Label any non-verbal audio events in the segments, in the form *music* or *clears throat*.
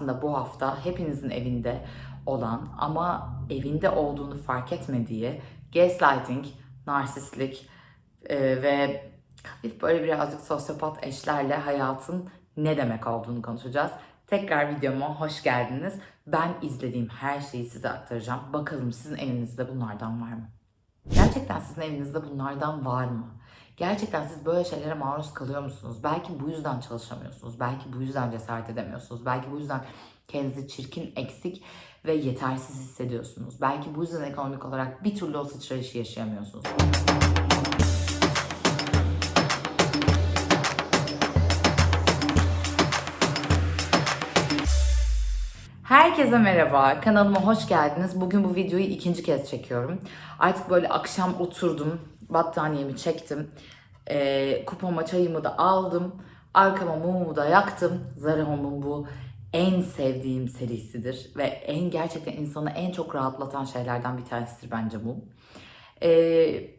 aslında bu hafta hepinizin evinde olan ama evinde olduğunu fark etmediği gaslighting, narsistlik e, ve hafif böyle birazcık sosyopat eşlerle hayatın ne demek olduğunu konuşacağız. Tekrar videoma hoş geldiniz. Ben izlediğim her şeyi size aktaracağım. Bakalım sizin evinizde bunlardan var mı? Gerçekten sizin evinizde bunlardan var mı? Gerçekten siz böyle şeylere maruz kalıyor musunuz? Belki bu yüzden çalışamıyorsunuz. Belki bu yüzden cesaret edemiyorsunuz. Belki bu yüzden kendinizi çirkin, eksik ve yetersiz hissediyorsunuz. Belki bu yüzden ekonomik olarak bir türlü o sıçrayışı yaşayamıyorsunuz. Herkese merhaba, kanalıma hoş geldiniz. Bugün bu videoyu ikinci kez çekiyorum. Artık böyle akşam oturdum, battaniyemi çektim, ee, kupama çayımı da aldım, arkama mumumu da yaktım. Zara Home'un bu en sevdiğim serisidir ve en gerçekten insanı en çok rahatlatan şeylerden bir tanesidir bence mum. Ee,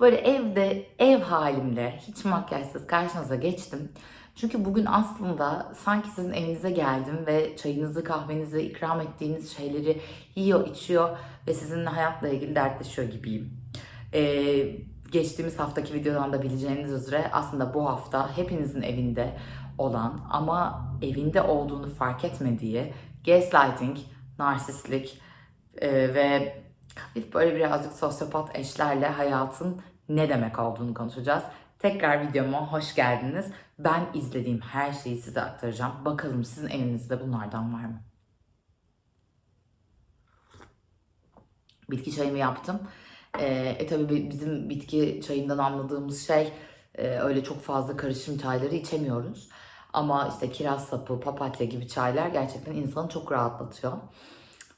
böyle evde, ev halimle, hiç makyajsız karşınıza geçtim. Çünkü bugün aslında sanki sizin evinize geldim ve çayınızı, kahvenizi, ikram ettiğiniz şeyleri yiyor, içiyor ve sizinle hayatla ilgili dertleşiyor gibiyim. Ee, geçtiğimiz haftaki videodan da bileceğiniz üzere aslında bu hafta hepinizin evinde olan ama evinde olduğunu fark etmediği gaslighting, narsistlik e, ve hafif böyle birazcık sosyopat eşlerle hayatın ne demek olduğunu konuşacağız. Tekrar videoma hoş geldiniz. Ben izlediğim her şeyi size aktaracağım. Bakalım sizin evinizde bunlardan var mı? Bitki çayımı yaptım. Ee, e tabi bizim bitki çayından anladığımız şey e, öyle çok fazla karışım çayları içemiyoruz. Ama işte kiraz sapı, papatya gibi çaylar gerçekten insanı çok rahatlatıyor.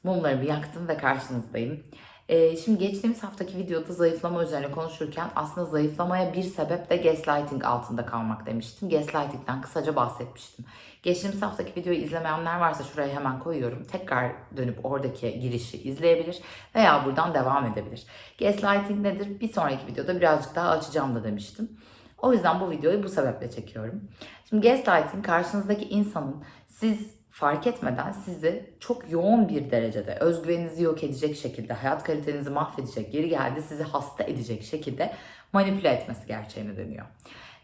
Mumlarımı yaktım ve karşınızdayım. Ee, şimdi geçtiğimiz haftaki videoda zayıflama üzerine konuşurken aslında zayıflamaya bir sebep de gaslighting altında kalmak demiştim. Gaslighting'den kısaca bahsetmiştim. Geçtiğimiz haftaki videoyu izlemeyenler varsa şuraya hemen koyuyorum. Tekrar dönüp oradaki girişi izleyebilir veya buradan devam edebilir. Gaslighting nedir? Bir sonraki videoda birazcık daha açacağım da demiştim. O yüzden bu videoyu bu sebeple çekiyorum. Şimdi gaslighting karşınızdaki insanın siz fark etmeden sizi çok yoğun bir derecede özgüveninizi yok edecek şekilde, hayat kalitenizi mahvedecek, geri geldi sizi hasta edecek şekilde manipüle etmesi gerçeğini deniyor.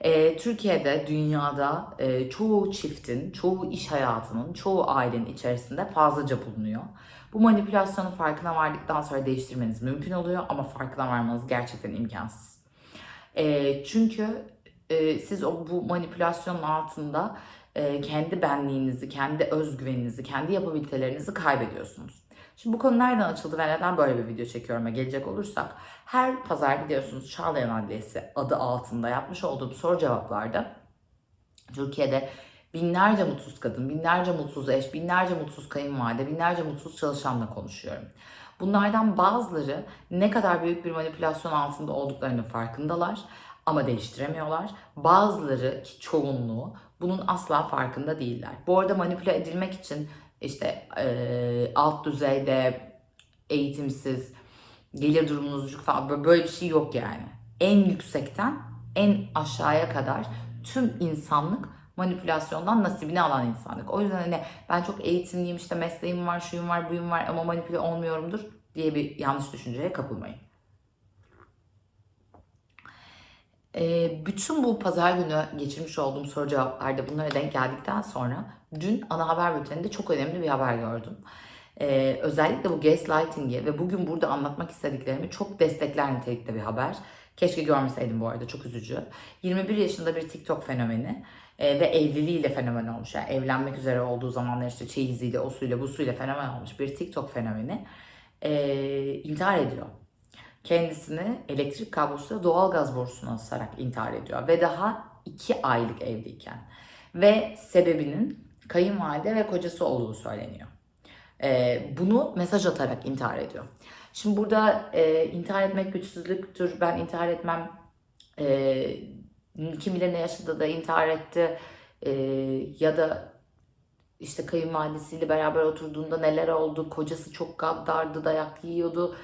Ee, Türkiye'de, dünyada e, çoğu çiftin, çoğu iş hayatının, çoğu ailenin içerisinde fazlaca bulunuyor. Bu manipülasyonun farkına vardıktan sonra değiştirmeniz mümkün oluyor ama farkına varmanız gerçekten imkansız. E, çünkü e, siz o bu manipülasyonun altında e, kendi benliğinizi, kendi özgüveninizi, kendi yapabilitelerinizi kaybediyorsunuz. Şimdi bu konu nereden açıldı ve neden böyle bir video çekiyorum'a gelecek olursak her pazar biliyorsunuz Çağlayan Adliyesi adı altında yapmış olduğum soru cevaplarda Türkiye'de binlerce mutsuz kadın, binlerce mutsuz eş, binlerce mutsuz kayınvalide, binlerce mutsuz çalışanla konuşuyorum. Bunlardan bazıları ne kadar büyük bir manipülasyon altında olduklarının farkındalar ama değiştiremiyorlar. Bazıları ki çoğunluğu bunun asla farkında değiller. Bu arada manipüle edilmek için işte e, alt düzeyde eğitimsiz, gelir durumunuz düşük falan böyle bir şey yok yani. En yüksekten en aşağıya kadar tüm insanlık manipülasyondan nasibini alan insanlık. O yüzden hani ben çok eğitimliyim işte mesleğim var, şuyum var, buyum var ama manipüle olmuyorumdur diye bir yanlış düşünceye kapılmayın. Ee, bütün bu pazar günü geçirmiş olduğum soru cevaplarda bunlara denk geldikten sonra dün ana haber bülteninde çok önemli bir haber gördüm. Ee, özellikle bu gaslighting'i ve bugün burada anlatmak istediklerimi çok destekler nitelikte bir haber. Keşke görmeseydim bu arada çok üzücü. 21 yaşında bir TikTok fenomeni e, ve evliliğiyle fenomen olmuş. Yani evlenmek üzere olduğu zamanlar işte çeyiziyle, o suyla, bu suyla fenomen olmuş bir TikTok fenomeni e, intihar ediyor kendisini elektrik kablosuyla doğal gaz borusuna asarak intihar ediyor. Ve daha iki aylık evliyken. Ve sebebinin kayınvalide ve kocası olduğu söyleniyor. Ee, bunu mesaj atarak intihar ediyor. Şimdi burada e, intihar etmek güçsüzlüktür, ben intihar etmem, e, kim bilir ne yaşında da intihar etti e, ya da işte kayınvalidesiyle beraber oturduğunda neler oldu, kocası çok gaddardı, dayak yiyordu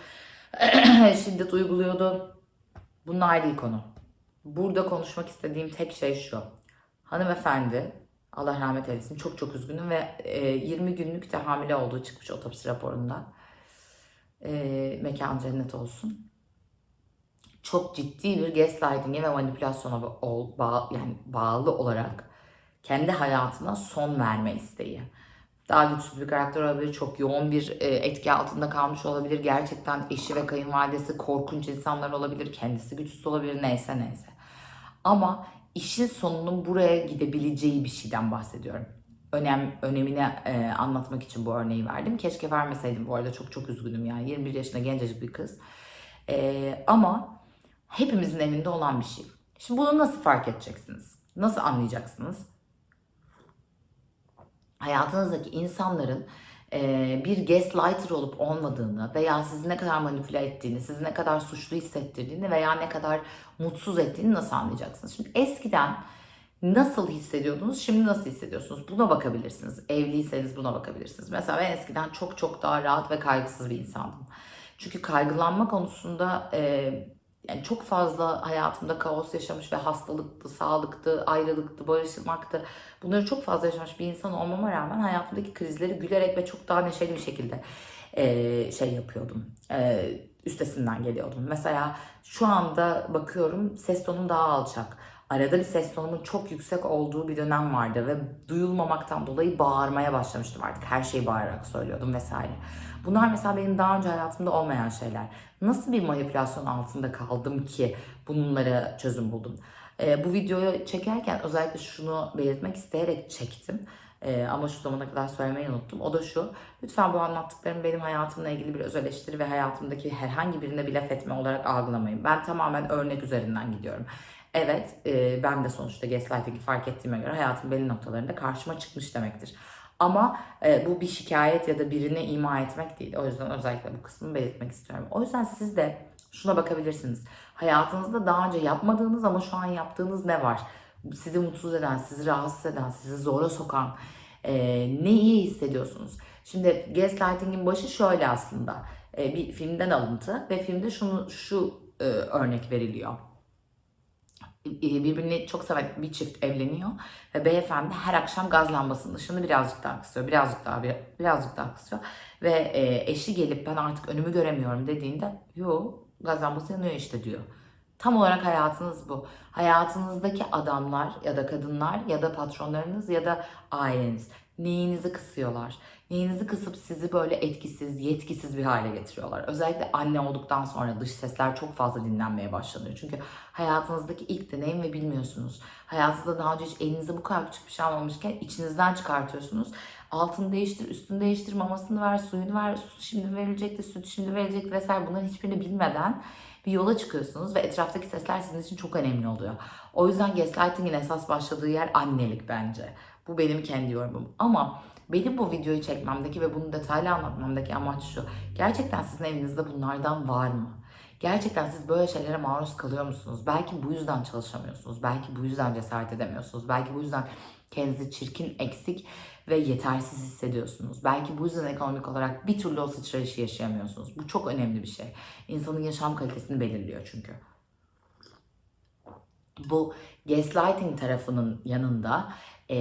*clears throat* şiddet uyguluyordu. Bunlar değil konu. Burada konuşmak istediğim tek şey şu. Hanımefendi Allah rahmet eylesin. Çok çok üzgünüm ve e, 20 günlük de hamile olduğu çıkmış otopsi raporunda. E, mekan cennet olsun. Çok ciddi bir gaslighting'e ve manipülasyona bağ- yani bağlı olarak kendi hayatına son verme isteği. Daha güçsüz bir karakter olabilir, çok yoğun bir e, etki altında kalmış olabilir. Gerçekten eşi ve kayınvalidesi korkunç insanlar olabilir, kendisi güçsüz olabilir, neyse neyse. Ama işin sonunun buraya gidebileceği bir şeyden bahsediyorum. Önem önemini e, anlatmak için bu örneği verdim. Keşke vermeseydim bu arada çok çok üzgünüm yani 21 yaşında gencecik bir kız. E, ama hepimizin elinde olan bir şey. Şimdi bunu nasıl fark edeceksiniz? Nasıl anlayacaksınız? Hayatınızdaki insanların e, bir gaslighter olup olmadığını veya sizi ne kadar manipüle ettiğini, sizi ne kadar suçlu hissettirdiğini veya ne kadar mutsuz ettiğini nasıl anlayacaksınız? Şimdi eskiden nasıl hissediyordunuz, şimdi nasıl hissediyorsunuz? Buna bakabilirsiniz. Evliyseniz buna bakabilirsiniz. Mesela ben eskiden çok çok daha rahat ve kaygısız bir insandım. Çünkü kaygılanma konusunda e, yani çok fazla hayatımda kaos yaşamış ve hastalıktı, sağlıktı, ayrılıktı, barışmaktı. Bunları çok fazla yaşamış bir insan olmama rağmen hayatımdaki krizleri gülerek ve çok daha neşeli bir şekilde e, şey yapıyordum. E, üstesinden geliyordum. Mesela şu anda bakıyorum ses tonum daha alçak. Arada bir ses tonumun çok yüksek olduğu bir dönem vardı ve duyulmamaktan dolayı bağırmaya başlamıştım artık. Her şeyi bağırarak söylüyordum vesaire. Bunlar mesela benim daha önce hayatımda olmayan şeyler. Nasıl bir manipülasyon altında kaldım ki bunlara çözüm buldum? Ee, bu videoyu çekerken özellikle şunu belirtmek isteyerek çektim. Ee, ama şu zamana kadar söylemeyi unuttum. O da şu. Lütfen bu anlattıklarım benim hayatımla ilgili bir öz eleştiri ve hayatımdaki herhangi birine bir laf etme olarak algılamayın. Ben tamamen örnek üzerinden gidiyorum. Evet, e, ben de sonuçta gaslighting'i fark ettiğime göre hayatın belli noktalarında karşıma çıkmış demektir. Ama e, bu bir şikayet ya da birine ima etmek değil. O yüzden özellikle bu kısmını belirtmek istiyorum. O yüzden siz de şuna bakabilirsiniz. Hayatınızda daha önce yapmadığınız ama şu an yaptığınız ne var? Sizi mutsuz eden, sizi rahatsız eden, sizi zora sokan e, ne iyi hissediyorsunuz? Şimdi gaslighting'in başı şöyle aslında. E, bir filmden alıntı ve filmde şunu şu e, örnek veriliyor birbirini çok seven bir çift evleniyor ve beyefendi her akşam gaz lambasının ışığını birazcık daha kısıyor, birazcık daha bir, birazcık daha kısıyor ve e, eşi gelip ben artık önümü göremiyorum dediğinde yo gaz lambası yanıyor işte diyor. Tam olarak hayatınız bu. Hayatınızdaki adamlar ya da kadınlar ya da patronlarınız ya da aileniz neyinizi kısıyorlar? Neyinizi kısıp sizi böyle etkisiz, yetkisiz bir hale getiriyorlar. Özellikle anne olduktan sonra dış sesler çok fazla dinlenmeye başlanıyor. Çünkü hayatınızdaki ilk deneyim ve bilmiyorsunuz. Hayatınızda daha önce hiç elinize bu kadar küçük bir şey almamışken içinizden çıkartıyorsunuz. Altını değiştir, üstünü değiştir, mamasını ver, suyunu ver, süt şimdi verilecekti, süt şimdi verilecekti vesaire bunların hiçbirini bilmeden bir yola çıkıyorsunuz ve etraftaki sesler sizin için çok önemli oluyor. O yüzden gaslighting'in esas başladığı yer annelik bence. Bu benim kendi yorumum. Ama benim bu videoyu çekmemdeki ve bunu detaylı anlatmamdaki amaç şu. Gerçekten sizin evinizde bunlardan var mı? Gerçekten siz böyle şeylere maruz kalıyor musunuz? Belki bu yüzden çalışamıyorsunuz. Belki bu yüzden cesaret edemiyorsunuz. Belki bu yüzden kendinizi çirkin, eksik ve yetersiz hissediyorsunuz. Belki bu yüzden ekonomik olarak bir türlü o sıçrayışı yaşayamıyorsunuz. Bu çok önemli bir şey. İnsanın yaşam kalitesini belirliyor çünkü. Bu gaslighting tarafının yanında e,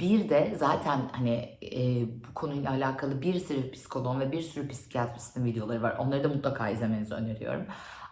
bir de zaten hani e, bu konuyla alakalı bir sürü psikoloğun ve bir sürü psikiyatristin videoları var. Onları da mutlaka izlemenizi öneriyorum.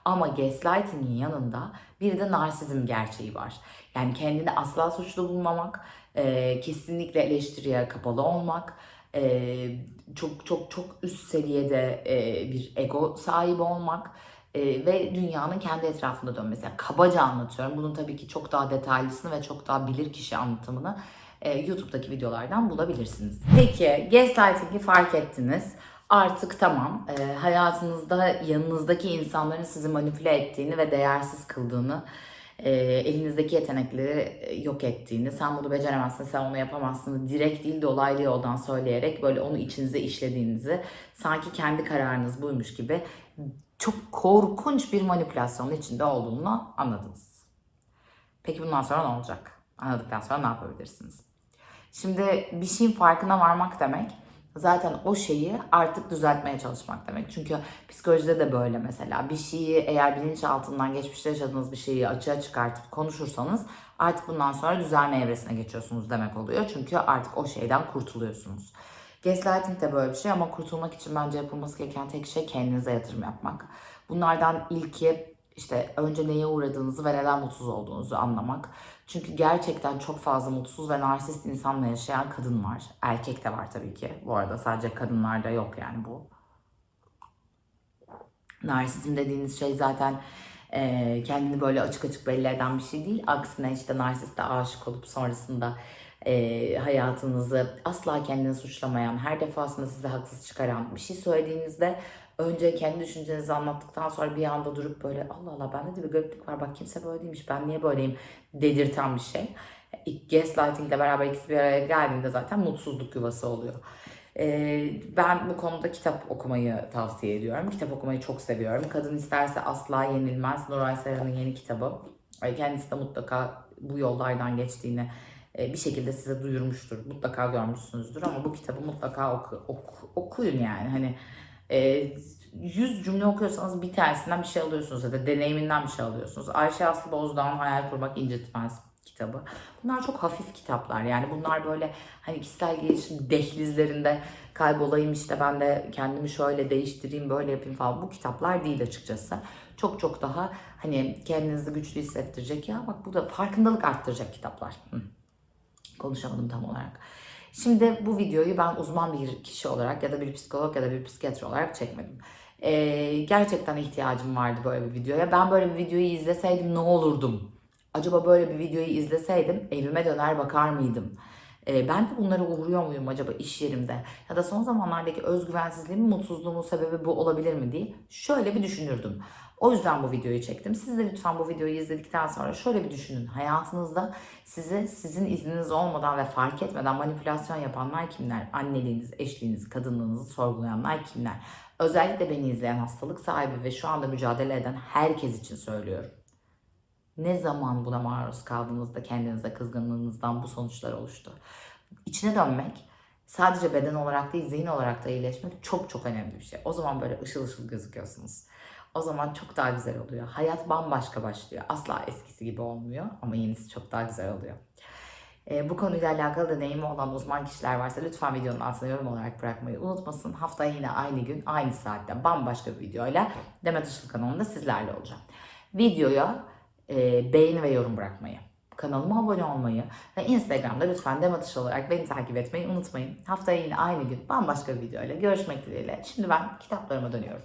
Ama gaslighting'in yanında bir de narsizm gerçeği var. Yani kendini asla suçlu bulmamak, e, kesinlikle eleştiriye kapalı olmak, e, çok çok çok üst seviyede e, bir ego sahibi olmak e, ve dünyanın kendi etrafında dönmesi. Yani kabaca anlatıyorum. Bunun tabii ki çok daha detaylısını ve çok daha bilir kişi anlatımını e, YouTube'daki videolardan bulabilirsiniz. Peki gaslighting'i fark ettiniz. Artık tamam e, hayatınızda yanınızdaki insanların sizi manipüle ettiğini ve değersiz kıldığını e, elinizdeki yetenekleri e, yok ettiğini, sen bunu beceremezsin, sen onu yapamazsın direkt değil de olaylı yoldan söyleyerek böyle onu içinize işlediğinizi, sanki kendi kararınız buymuş gibi çok korkunç bir manipülasyonun içinde olduğunu anladınız. Peki bundan sonra ne olacak? Anladıktan sonra ne yapabilirsiniz? Şimdi bir şeyin farkına varmak demek zaten o şeyi artık düzeltmeye çalışmak demek. Çünkü psikolojide de böyle mesela. Bir şeyi eğer bilinçaltından geçmişte yaşadığınız bir şeyi açığa çıkartıp konuşursanız artık bundan sonra düzelme evresine geçiyorsunuz demek oluyor. Çünkü artık o şeyden kurtuluyorsunuz. Gaslighting de böyle bir şey ama kurtulmak için bence yapılması gereken tek şey kendinize yatırım yapmak. Bunlardan ilki işte önce neye uğradığınızı ve neden mutsuz olduğunuzu anlamak. Çünkü gerçekten çok fazla mutsuz ve narsist insanla yaşayan kadın var. Erkek de var tabii ki. Bu arada sadece kadınlarda yok yani bu. Narsizm dediğiniz şey zaten e, kendini böyle açık açık belli eden bir şey değil. Aksine işte narsiste aşık olup sonrasında e, hayatınızı asla kendini suçlamayan, her defasında size haksız çıkaran bir şey söylediğinizde önce kendi düşüncenizi anlattıktan sonra bir anda durup böyle Allah Allah bende de bir gariplik var bak kimse böyle değilmiş ben niye böyleyim dedirten bir şey. İlk gaslighting ile beraber ikisi bir araya geldiğinde zaten mutsuzluk yuvası oluyor. Ee, ben bu konuda kitap okumayı tavsiye ediyorum. Kitap okumayı çok seviyorum. Kadın isterse asla yenilmez. Nuray Serhan'ın yeni kitabı. Ay, Kendisi de mutlaka bu yollardan geçtiğini e, bir şekilde size duyurmuştur. Mutlaka görmüşsünüzdür ama bu kitabı mutlaka oku, oku- okuyun yani. Hani e, 100 cümle okuyorsanız bir tanesinden bir şey alıyorsunuz ya da deneyiminden bir şey alıyorsunuz. Ayşe Aslı Bozdağ'ın Hayal Kurmak İncitmez kitabı. Bunlar çok hafif kitaplar yani bunlar böyle hani kişisel gelişim dehlizlerinde kaybolayım işte ben de kendimi şöyle değiştireyim böyle yapayım falan bu kitaplar değil açıkçası. Çok çok daha hani kendinizi güçlü hissettirecek ya bak bu da farkındalık arttıracak kitaplar. Hı. Konuşamadım tam olarak. Şimdi bu videoyu ben uzman bir kişi olarak ya da bir psikolog ya da bir psikiyatr olarak çekmedim. Ee, gerçekten ihtiyacım vardı böyle bir videoya. Ben böyle bir videoyu izleseydim ne olurdum? Acaba böyle bir videoyu izleseydim evime döner bakar mıydım? Ee, ben de bunlara uğruyor muyum acaba iş yerimde? Ya da son zamanlardaki özgüvensizliğimin, mutsuzluğumun sebebi bu olabilir mi diye şöyle bir düşünürdüm. O yüzden bu videoyu çektim. Siz de lütfen bu videoyu izledikten sonra şöyle bir düşünün. Hayatınızda size sizin izniniz olmadan ve fark etmeden manipülasyon yapanlar kimler? Anneliğiniz, eşliğiniz, kadınlığınızı sorgulayanlar kimler? Özellikle beni izleyen hastalık sahibi ve şu anda mücadele eden herkes için söylüyorum. Ne zaman buna maruz kaldığınızda kendinize kızgınlığınızdan bu sonuçlar oluştu? İçine dönmek sadece beden olarak değil zihin olarak da iyileşmek çok çok önemli bir şey. O zaman böyle ışıl ışıl gözüküyorsunuz. O zaman çok daha güzel oluyor. Hayat bambaşka başlıyor. Asla eskisi gibi olmuyor ama yenisi çok daha güzel oluyor. Ee, bu konuyla alakalı deneyimi olan uzman kişiler varsa lütfen videonun altına yorum olarak bırakmayı unutmasın. Haftaya yine aynı gün, aynı saatte bambaşka bir videoyla Demet Işıl kanalında sizlerle olacağım. Videoya e, beğeni ve yorum bırakmayı, kanalıma abone olmayı ve Instagram'da lütfen Işıl olarak beni takip etmeyi unutmayın. Haftaya yine aynı gün bambaşka bir videoyla görüşmek dileğiyle. Şimdi ben kitaplarıma dönüyorum.